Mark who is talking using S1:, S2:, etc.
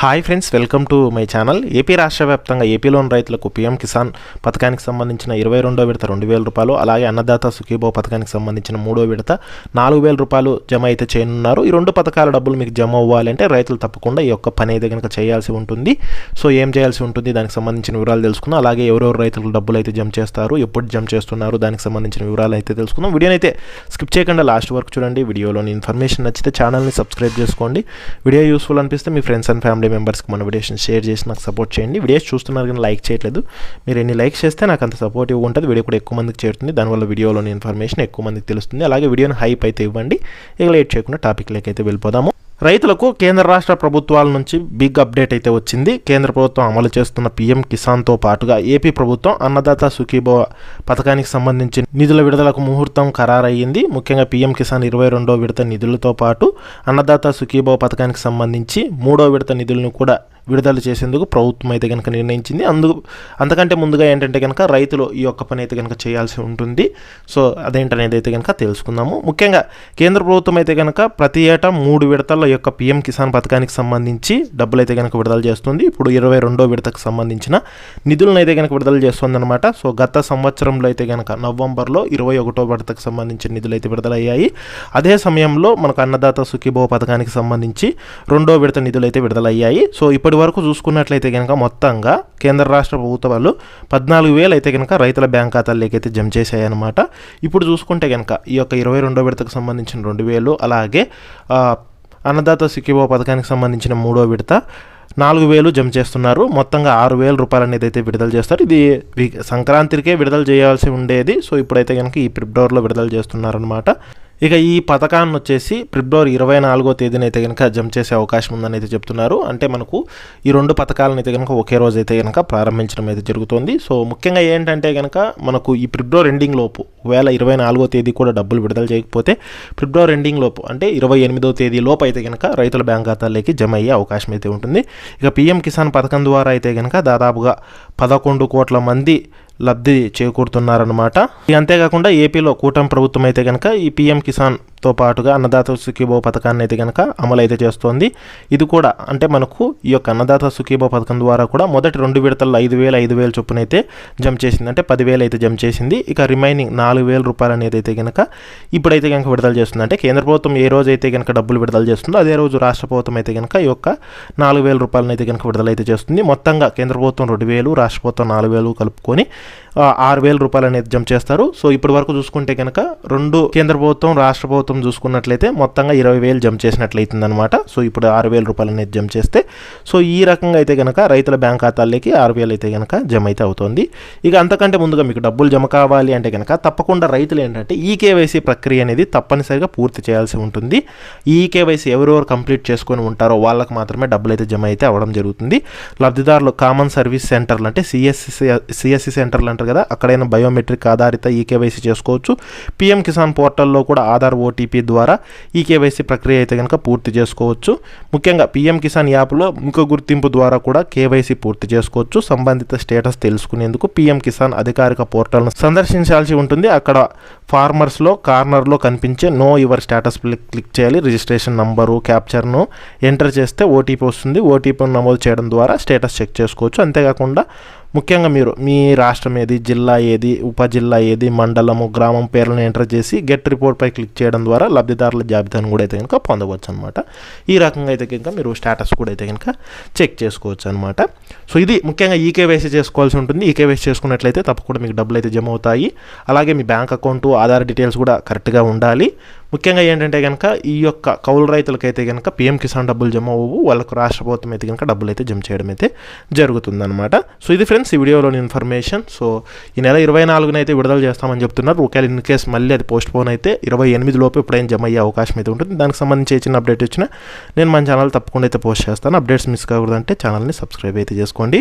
S1: Hi friends welcome to my channel AP రాష్ట్ర వ్యాప్తంగా ఏపీలోని రైతులకు పీఎం కిసాన్ పథకానికి సంబంధించిన ఇరవై రెండో విడత రెండు వేల రూపాయలు అలాగే అన్నదాత సుఖీభో పథకానికి సంబంధించిన మూడో విడత నాలుగు వేల రూపాయలు జమ అయితే చేయనున్నారు. ఈ రెండు పథకాల డబ్బులు మీకు జమ అవ్వాలంటే రైతులు తప్పకుండా ఈ యొక్క పని అయితే కనుక చేయాల్సి ఉంటుంది. సో ఏం చేయాల్సి ఉంటుంది? దానికి సంబంధించిన వివరాలు తెలుసుకుందాం. అలాగే ఎవరెవరు రైతులకు డబ్బులు అయితే జమ చేస్తారు ఎప్పుడు జమ చేస్తున్నారు? దానికి సంబంధించిన వివరాలు అయితే తెలుసుకుందాం. వీడియోని అయితే స్కిప్ చేయకుండా లాస్ట్ వరకు చూడండి. వీడియోలోని ఇన్ఫర్మేషన్ నచ్చితే ఛానల్ని సబ్స్క్రైబ్ చేసుకోండి. వీడియో యూస్ఫుల్ అనిపిస్తే మీ ఫ్రెండ్స్ అండ్ ఫ్యామిలీ మెంబర్స్కి మన వీడియోస్ని షేర్ చేసి నాకు సపోర్ట్ చేయండి. వీడియోస్ చూస్తున్నారు కానీ లైక్ చేయట్లేదు. మీరు ఎన్ని లైక్ చేస్తే నాకు అంత సపోర్టివ్ ఉంటుంది. వీడియో కూడా ఎక్కువ మందికి చేరుతుంది. దానివల్ల వీడియోలోని ఇన్ఫర్మేషన్ ఎక్కువ మందికి తెలుస్తుంది. అలాగే వీడియోని హైప్ అయితే ఇవ్వండి. ఇక లేట్ చేయకుండా టాపిక్లోకి అయితే వెళ్ళిపోదాము. రైతులకు కేంద్ర రాష్ట్ర ప్రభుత్వాల నుంచి బిగ్ అప్డేట్ అయితే వచ్చింది. కేంద్ర ప్రభుత్వం అమలు చేస్తున్న పీఎం కిసాన్తో పాటుగా ఏపీ ప్రభుత్వం అన్నదాత సుఖీభవ పథకానికి సంబంధించి నిధుల విడుదలకు ముహూర్తం ఖరారయ్యింది. ముఖ్యంగా పీఎం కిసాన్ ఇరవై రెండో విడత నిధులతో పాటు అన్నదాత సుఖీభవ పథకానికి సంబంధించి మూడో విడత నిధులను కూడా విడుదల చేసేందుకు ప్రభుత్వం అయితే కనుక నిర్ణయించింది. అందు అంతకంటే ముందుగా ఏంటంటే కనుక రైతులు ఈ యొక్క పని అయితే కనుక చేయాల్సి ఉంటుంది. సో అదేంటనేది అయితే కనుక తెలుసుకుందాము. ముఖ్యంగా కేంద్ర ప్రభుత్వం అయితే కనుక ప్రతి ఏటా మూడు విడతల యొక్క పీఎం కిసాన్ పథకానికి సంబంధించి డబ్బులు అయితే కనుక విడుదల చేస్తుంది. ఇప్పుడు ఇరవై రెండో విడతకు సంబంధించిన నిధులను అయితే కనుక విడుదల చేస్తుందన్నమాట. సో గత సంవత్సరంలో అయితే కనుక నవంబర్లో ఇరవై ఒకటో విడతకు సంబంధించిన నిధులు అయితే విడుదలయ్యాయి. అదే సమయంలో మనకు అన్నదాత సుఖీభవ పథకానికి సంబంధించి రెండో విడత నిధులు అయితే విడుదలయ్యాయి. సో ఇప్పటి వరకు చూసుకున్నట్లయితే కనుక మొత్తంగా కేంద్ర రాష్ట్ర ప్రభుత్వాలు పద్నాలుగు వేలు అయితే కనుక రైతుల బ్యాంక్ ఖాతాల్లోకి అయితే జమ చేశాయన్నమాట. ఇప్పుడు చూసుకుంటే కనుక ఈ యొక్క ఇరవై రెండో విడతకు సంబంధించిన రెండు వేలు అలాగే అన్నదాత సిక్కిబో పథకానికి సంబంధించిన మూడో విడత నాలుగు వేలు జమ చేస్తున్నారు. మొత్తంగా ఆరు వేల రూపాయలు అనేది అయితే విడుదల చేస్తారు. ఇది సంక్రాంతికే విడుదల చేయాల్సి ఉండేది. సో ఇప్పుడైతే కనుక ఈ ఫిబ్రవరిలో విడుదల చేస్తున్నారనమాట ఇక ఈ పథకాన్ని వచ్చేసి ఫిబ్రవరి ఇరవై నాలుగో తేదీన అయితే కనుక జంప్ చేసే అవకాశం ఉందని అయితే చెప్తున్నారు. అంటే మనకు ఈ రెండు పథకాలను అయితే కనుక ఒకే రోజు అయితే కనుక ప్రారంభించడం అయితే జరుగుతుంది. సో ముఖ్యంగా ఏంటంటే కనుక మనకు ఈ ఫిబ్రవరి ఎండింగ్ లోపు వేల ఇరవై నాలుగో తేదీ కూడా డబ్బులు విడుదల చేయకపోతే ఫిబ్రవరి ఎండింగ్ లోపు అంటే ఇరవై ఎనిమిదో తేదీ లోపు అయితే కనుక రైతుల బ్యాంక్ ఖాతాలోకి జమ అయ్యే అవకాశం అయితే ఉంటుంది. ఇక పీఎం కిసాన్ పథకం ద్వారా అయితే కనుక దాదాపుగా పదకొండు కోట్ల మంది లబ్ధి చేకూరుతున్నారనమాట అంతేకాకుండా ఏపీలో కూటమి ప్రభుత్వం అయితే కనుక ఈ పీఎం తో పాటుగా అన్నదాత సుఖీభో పథకాన్ని అయితే కనుక అమలు అయితే చేస్తోంది. ఇది కూడా అంటే మనకు ఈ యొక్క అన్నదాత సుఖీభో పథకం ద్వారా కూడా మొదటి రెండు విడతల్లో ఐదు వేలు ఐదు వేలు చొప్పున అయితే జమ చేసింది. అంటే పదివేలు అయితే జమ చేసింది. ఇక రిమైనింగ్ నాలుగు వేల రూపాయలు అనేది అయితే కనుక ఇప్పుడైతే కనుక విడుదల చేస్తుంది. అంటే కేంద్ర ప్రభుత్వం ఏ రోజు అయితే కనుక డబ్బులు విడుదల చేస్తుందో అదే రోజు రాష్ట్ర ప్రభుత్వం అయితే కనుక ఈ యొక్క నాలుగు వేల రూపాయలను అయితే కనుక విడుదల అయితే చేస్తుంది. మొత్తంగా కేంద్ర ప్రభుత్వం రెండు వేలు రాష్ట్ర ప్రభుత్వం నాలుగు వేలు కలుపుకొని ఆరు వేల రూపాయలు అనేది జమ చేస్తారు. సో ఇప్పటి వరకు చూసుకుంటే కనుక రెండు కేంద్ర ప్రభుత్వం రాష్ట్ర ప్రభుత్వం చూసుకున్నట్లయితే మొత్తంగా ఇరవై వేలు జమ చేసినట్లయితుంది అనమాట సో ఇప్పుడు ఆరు వేల రూపాయలు అనేది జమ చేస్తే సో ఈ రకంగా అయితే కనుక రైతుల బ్యాంక్ ఖాతాల్లోకి ఆరు వేలు అయితే కనుక జమ అయితే అవుతుంది. ఇక అంతకంటే ముందుగా మీకు డబ్బులు జమ కావాలి అంటే కనుక తప్పకుండా రైతులు ఏంటంటే ఈ కేవైసీ ప్రక్రియ అనేది తప్పనిసరిగా పూర్తి చేయాల్సి ఉంటుంది. ఈ కేవైసీ ఎవరెవరు కంప్లీట్ చేసుకొని ఉంటారో వాళ్ళకి మాత్రమే డబ్బులు అయితే జమ అయితే అవ్వడం జరుగుతుంది. లబ్ధిదారులు కామన్ సర్వీస్ సెంటర్లు అంటే సిఎస్సి సిఎస్సి సెంటర్లు అంటారు కదా అక్కడైనా బయోమెట్రిక్ ఆధారిత ఈ కేవైసీ చేసుకోవచ్చు. పిఎం కిసాన్ పోర్టల్లో కూడా ఆధార్ ఓటీపీ ద్వారా ఈ కేవైసీ ప్రక్రియ అయితే కనుక పూర్తి చేసుకోవచ్చు. ముఖ్యంగా పిఎం కిసాన్ యాప్లో ముఖ గుర్తింపు ద్వారా కూడా కేవైసీ పూర్తి చేసుకోవచ్చు. సంబంధిత స్టేటస్ తెలుసుకునేందుకు పిఎం కిసాన్ అధికారిక పోర్టల్ను సందర్శించాల్సి ఉంటుంది. అక్కడ ఫార్మర్స్లో కార్నర్లో కనిపించే నో యువర్ స్టేటస్ క్లిక్ చేయాలి. రిజిస్ట్రేషన్ నంబరు క్యాప్చర్ను ఎంటర్ చేస్తే ఓటీపీ వస్తుంది. ఓటీపీని నమోదు చేయడం ద్వారా స్టేటస్ చెక్ చేసుకోవచ్చు. అంతేకాకుండా ముఖ్యంగా మీరు మీ రాష్ట్రం ఏది జిల్లా ఏది ఉపజిల్లా ఏది మండలము గ్రామం పేర్లను ఎంటర్ చేసి గెట్ రిపోర్ట్పై క్లిక్ చేయడం ద్వారా లబ్ధిదారుల జాబితాను కూడా అయితే కనుక పొందవచ్చు అనమాట ఈ రకంగా అయితే కనుక మీరు స్టేటస్ కూడా అయితే కనుక చెక్ చేసుకోవచ్చు అనమాట సో ఇది ముఖ్యంగా ఈకేవైసీ చేసుకోవాల్సి ఉంటుంది. ఈకేవైసీ చేసుకున్నట్లయితే తప్పకుండా మీకు డబ్బులు అయితే జమ అవుతాయి. అలాగే మీ బ్యాంక్ అకౌంట్ ఆధార్ డీటెయిల్స్ కూడా కరెక్ట్గా ఉండాలి. ముఖ్యంగా ఏంటంటే కనుక ఈ యొక్క కౌలు రైతులకైతే కనుక పిఎం కిసాన్ డబ్బులు జమ అవ్వవు వాళ్ళకు రాష్ట్ర ప్రభుత్వం అయితే కనుక డబ్బులు అయితే జమ చేయడం అయితే జరుగుతుందన్నమాట. సో ఇది ఫ్రెండ్స్ ఈ వీడియోలోని ఇన్ఫర్మేషన్. సో ఈ నెల ఇరవై నాలుగున అయితే విడుదల చేస్తామని చెప్తున్నారు. ఒకవేళ ఇన్ కేస్ మళ్ళీ అది పోస్ట్ పోన్ అయితే ఇరవై ఎనిమిది లోపు ఎప్పుడైనా జమ అయ్యే అవకాశం అయితే ఉంటుంది. దానికి సంబంధించి చిన్న అప్డేట్ వచ్చినా నేను మన ఛానల్ తప్పకుండా అయితే పోస్ట్ చేస్తాను. అప్డేట్స్ మిస్ కాకూడదంటే ఛానల్ని సబ్స్క్రైబ్ అయితే చేసుకోండి.